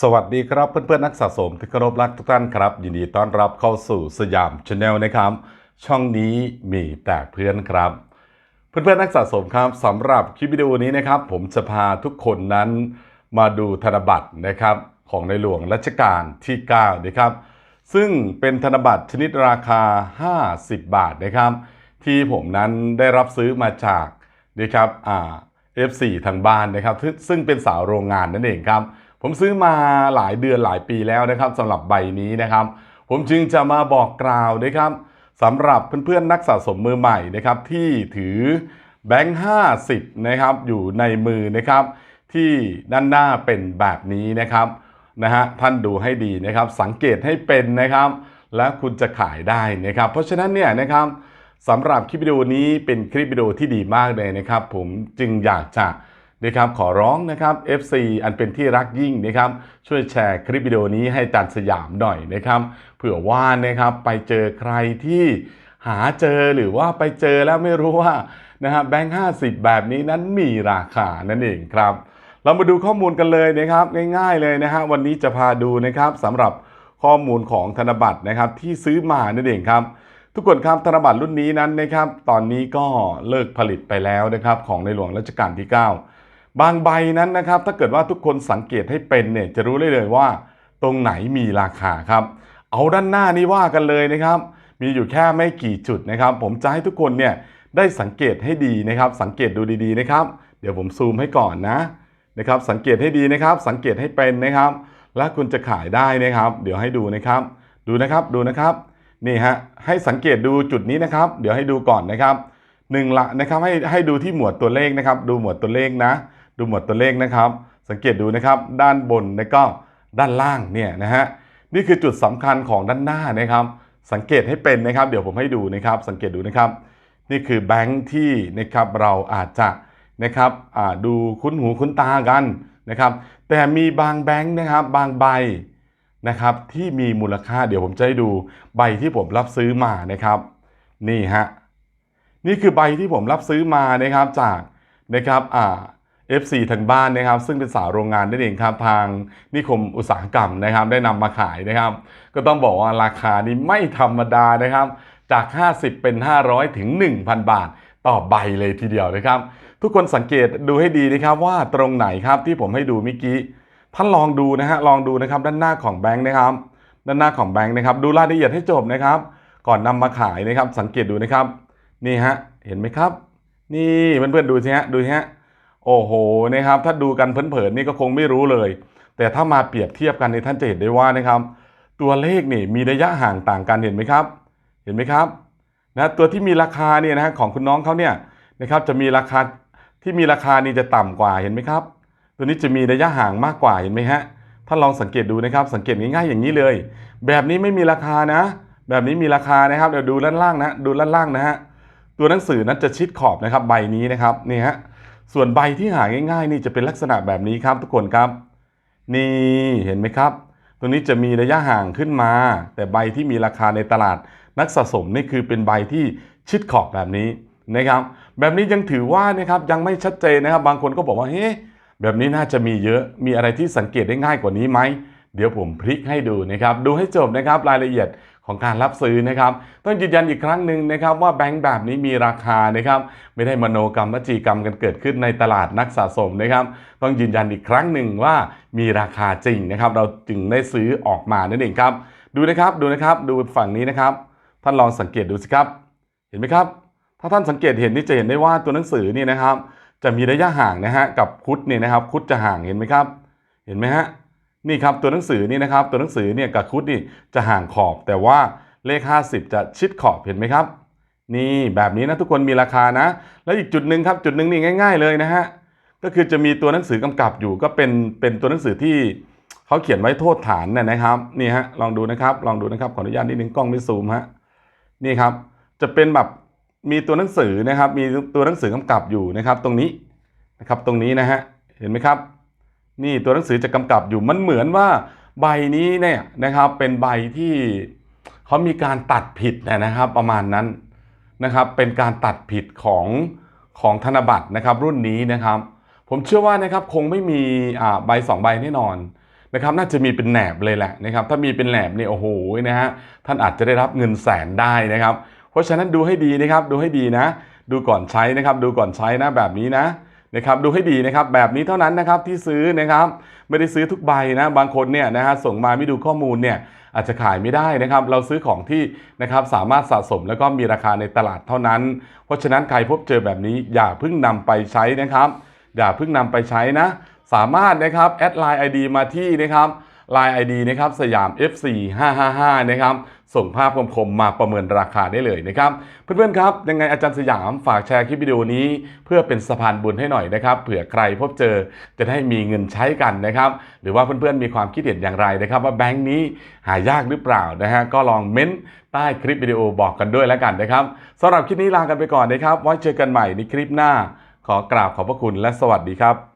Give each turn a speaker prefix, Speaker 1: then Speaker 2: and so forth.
Speaker 1: สวัสดีครับเพื่อนๆนักสะสมที่เคารพรักทุกท่านครับ ยินดีต้อนรับเข้าสู่สยามชาแนลนะครับ ช่องนี้มีแต่เพื่อนครับ เพื่อนๆนักสะสมครับสำหรับคลิปวิดีโอนี้นะครับ ผมจะพาทุกคนนั้นมาดูธนบัตรนะครับของในหลวงรัชกาลที่9นะครับซึ่งเป็นธนบัตรชนิดราคา 50 บาทนะครับ ที่ผมนั้นได้รับซื้อมาจากนะครับอ่า F4 ทางบ้านนะครับ ซึ่งเป็นสาวโรงงานนั่นเองครับ ผมซื้อมาหลายเดือนหลายปีแล้วนะครับสำหรับใบนี้นะครับ ผมจึงจะมาบอกกล่าวนะครับสำหรับเพื่อนๆนักสะสมมือใหม่นะครับ ที่ถือแบงค์50 นะครับอยู่ในมือนะครับ ที่ด้านหน้าเป็นแบบนี้นะครับนะฮะท่านดูให้ดีนะครับ สังเกตให้เป็นนะครับ แล้วคุณจะขายได้นะครับ เพราะฉะนั้นเนี่ยนะครับสำหรับคลิปวิดีโอนี้เป็นคลิปวิดีโอที่ดีมากเลยนะครับ ผมจึงอยากจะ นะครับขอร้องนะครับ FC อันเป็นที่รักยิ่งนะครับช่วยแชร์คลิปวิดีโอนี้ให้จันสยามหน่อยนะครับเผื่อว่านะครับไปเจอใครที่หาเจอหรือว่าไปเจอแล้วไม่รู้ว่านะฮะแบงค์50แบบนี้นั้นมีราคานั่นเองครับ เรามาดูข้อมูลกันเลยนะครับง่ายๆเลยนะฮะวันนี้จะพาดูนะครับสำหรับข้อมูลของธนบัตรนะครับที่ซื้อมานั่นเองครับ ทุกคนครับธนบัตรรุ่นนี้นั้นนะครับ ตอนนี้ก็เลิกผลิตไปแล้วนะครับของในหลวงรัชกาลที่ 9 บางใบนั้นนะครับ ถ้าเกิดว่าทุกคนสังเกตให้เป็นเนี่ยจะรู้ได้เลยว่า ตรงไหนมีราคาครับ เอาด้านหน้านี่ว่ากันเลยนะครับ มีอยู่แค่ไม่กี่จุดนะครับ ผมจะให้ทุกคนเนี่ยได้สังเกตให้ดีนะครับ สังเกตดูดีๆนะครับ เดี๋ยวผมซูมให้ก่อนนะนะครับ สังเกตให้ดีนะครับ สังเกตให้เป็นนะครับ และคุณจะขายได้นะครับ เดี๋ยวให้ดูนะครับ ดูนะครับดูนะครับนี่ฮะให้สังเกตดูจุดนี้นะครับ เดี๋ยวให้ดูก่อนนะครับหนึ่งละนะครับให้ให้ดูที่หมวดตัวเลขนะครับ ดูหมวดตัวเลขนะ ดูหมวดตัวเลขนะครับ สังเกตดูนะครับ ด้านบนแล้วก็ด้านล่างเนี่ยนะฮะนี่คือจุดสำคัญของด้านหน้านะครับ สังเกตให้เป็นนะครับ เดี๋ยวผมให้ดูนะครับ สังเกตดูนะครับ นี่คือแบงค์ที่นะครับเราอาจจะนะครับดูคุ้นหูคุ้นตากันนะครับ แต่มีบางแบงค์นะครับ บางใบนะครับที่มีมูลค่าเดี๋ยวผมจะให้ดูใบที่ผมรับซื้อมานะครับ นี่ฮะนี่คือใบที่ผมรับซื้อมานะครับจากนะครับอ่า FC ทางบ้านนะครับ ซึ่งเป็นสาวโรงงานนั่นเองครับทางนิคมอุตสาหกรรมนะครับ ได้นำมาขายนะครับ ก็ต้องบอกว่าราคานี้ไม่ธรรมดานะครับ จาก 50 เป็น 500 ถึง 1,000 บาท ต่อใบเลยทีเดียวนะครับ ทุกคนสังเกตดูให้ดีนะครับว่าตรงไหนครับที่ผมให้ดูเมื่อกี้ท่านลองดูนะฮะลองดูนะครับด้านหน้าของแบงค์นะครับ ด้านหน้าของแบงค์นะครับ ดูรายละเอียดให้จบนะครับ ก่อนนำมาขายนะครับ สังเกตดูนะครับ นี่ฮะเห็นไหมครับ นี่เพื่อนๆดูสิฮะดูสิฮะ โอ้โหนะครับถ้าดูกันเผินๆนี่ก็คงไม่รู้เลย แต่ถ้ามาเปรียบเทียบกันในท่านจะเห็นได้ว่านะครับ ตัวเลขนี่มีระยะห่างต่างกันเห็นไหมครับ เห็นไหมครับนะตัวที่มีราคาเนี่ยนะของคุณน้องเขาเนี่ยนะครับจะมีราคาที่มีราคานี่จะต่ำกว่าเห็นไหมครับ ตัวนี้จะมีระยะห่างมากกว่าเห็นไหมฮะท่านลองสังเกตดูนะครับ สังเกตง่ายๆอย่างนี้เลย แบบนี้ไม่มีราคานะ แบบนี้มีราคานะครับเดี๋ยวดูด้านล่างนะดูด้านล่างนะฮะตัวหนังสือนั้นจะชิดขอบนะครับใบนี้นะครับนี่ฮะ ส่วนใบที่หาง่ายๆนี่จะเป็นลักษณะแบบนี้ครับทุกคนครับ นี่เห็นไหมครับ ตรงนี้จะมีระยะห่างขึ้นมา แต่ใบที่มีราคาในตลาดนักสะสมนี่คือเป็นใบที่ชิดขอบแบบนี้นะครับ แบบนี้ยังถือว่านะครับยังไม่ชัดเจนนะครับ บางคนก็บอกว่าเฮ้แบบนี้น่าจะมีเยอะมีอะไรที่สังเกตได้ง่ายกว่านี้ไหมเดี๋ยวผมพลิกให้ดูนะครับ ดูให้จบนะครับรายละเอียด ของการรับซื้อนะครับ ต้องยืนยันอีกครั้งหนึ่งนะครับว่าแบงค์แบบนี้มีราคานะครับ ไม่ได้มโนกรรมวจีกรรมกันเกิดขึ้นในตลาดนักสะสมนะครับ ต้องยืนยันอีกครั้งหนึ่งว่ามีราคาจริงนะครับ เราจึงได้ซื้อออกมานั่นเองครับ ดูนะครับดูนะครับดูฝั่งนี้นะครับ ท่านลองสังเกตดูสิครับ เห็นไหมครับ ถ้าท่านสังเกตเห็นนี่จะเห็นได้ว่าตัวหนังสือนี่นะครับ จะมีระยะห่างนะฮะกับคุดเนี่ยนะครับ คุดจะห่างเห็นไหมครับ เห็นไหมฮะ นี่ครับตัวหนังสือนี่นะครับตัวหนังสือเนี่ยกับคุดนี่จะห่างขอบ แต่ว่าเลข 50 จะชิดขอบเห็นไหมครับ นี่แบบนี้นะทุกคนมีราคานะ แล้วอีกจุดหนึ่งครับจุดหนึ่งนี่ง่าย ๆ เลยนะฮะก็คือจะมีตัวหนังสือกำกับอยู่ก็เป็นเป็นตัวหนังสือที่เขาเขียนไว้โทษฐานน่ะนะครับนี่ฮะลองดูนะครับลองดูนะครับขออนุญาตนิดนึงกล้องไม่ซูมฮะนี่ครับจะเป็นแบบมีตัวหนังสือนะครับ มีตัวหนังสือกำกับอยู่นะครับ ตรงนี้นะครับตรงนี้นะฮะเห็นไหมครับ นี่ตัวหนังสือจะกำกับอยู่มันเหมือนว่าใบนี้เนี่ยนะครับเป็นใบที่เขามีการตัดผิดนะครับ ประมาณนั้นนะครับ เป็นการตัดผิดของของธนบัตรนะครับ รุ่นนี้นะครับ ผมเชื่อว่านะครับคงไม่มีใบสองใบแน่นอนนะครับน่าจะมีเป็นแหนบเลยแหละนะครับถ้ามีเป็นแหนบเนี่ยโอ้โหนะฮะท่านอาจจะได้รับเงินแสนได้นะครับ เพราะฉะนั้นดูให้ดีนะครับดูให้ดีนะ ดูก่อนใช้นะครับ ดูก่อนใช้นะแบบนี้นะ นะครับดูให้ดีนะครับแบบนี้เท่านั้นนะครับที่ซื้อนะครับไม่ได้ซื้อทุกใบนะบางคนเนี่ยนะฮะส่งมาไม่ดูข้อมูลเนี่ยอาจจะขายไม่ได้นะครับ เราซื้อของที่นะครับสามารถสะสมแล้วก็มีราคาในตลาดเท่านั้น เพราะฉะนั้นใครพบเจอแบบนี้อย่าเพิ่งนำไปใช้นะครับ อย่าเพิ่งนำไปใช้นะ สามารถนะครับแอดไลน์ ID มาที่นะครับ Line ID นะครับสยาม FC 555นะครับส่งภาพคมๆมาประเมินราคาได้เลยนะครับ เพื่อนๆครับยังไงอาจารย์สยามฝากแชร์คลิปวิดีโอนี้ เพื่อเป็นสะพานบุญให้หน่อยนะครับเผื่อใครพบเจอจะได้มีเงินใช้กันนะครับ หรือว่าเพื่อนๆมีความคิดเห็นอย่างไรนะครับ ว่าแบงค์นี้หายากหรือเปล่านะฮะก็ลองเม้นใต้คลิปวิดีโอบอกกันด้วยแล้วกันนะครับสำหรับคลิปนี้ลากันไปก่อนนะครับไว้เจอกันใหม่ในคลิปหน้า ขอกราบขอบพระคุณและสวัสดีครับ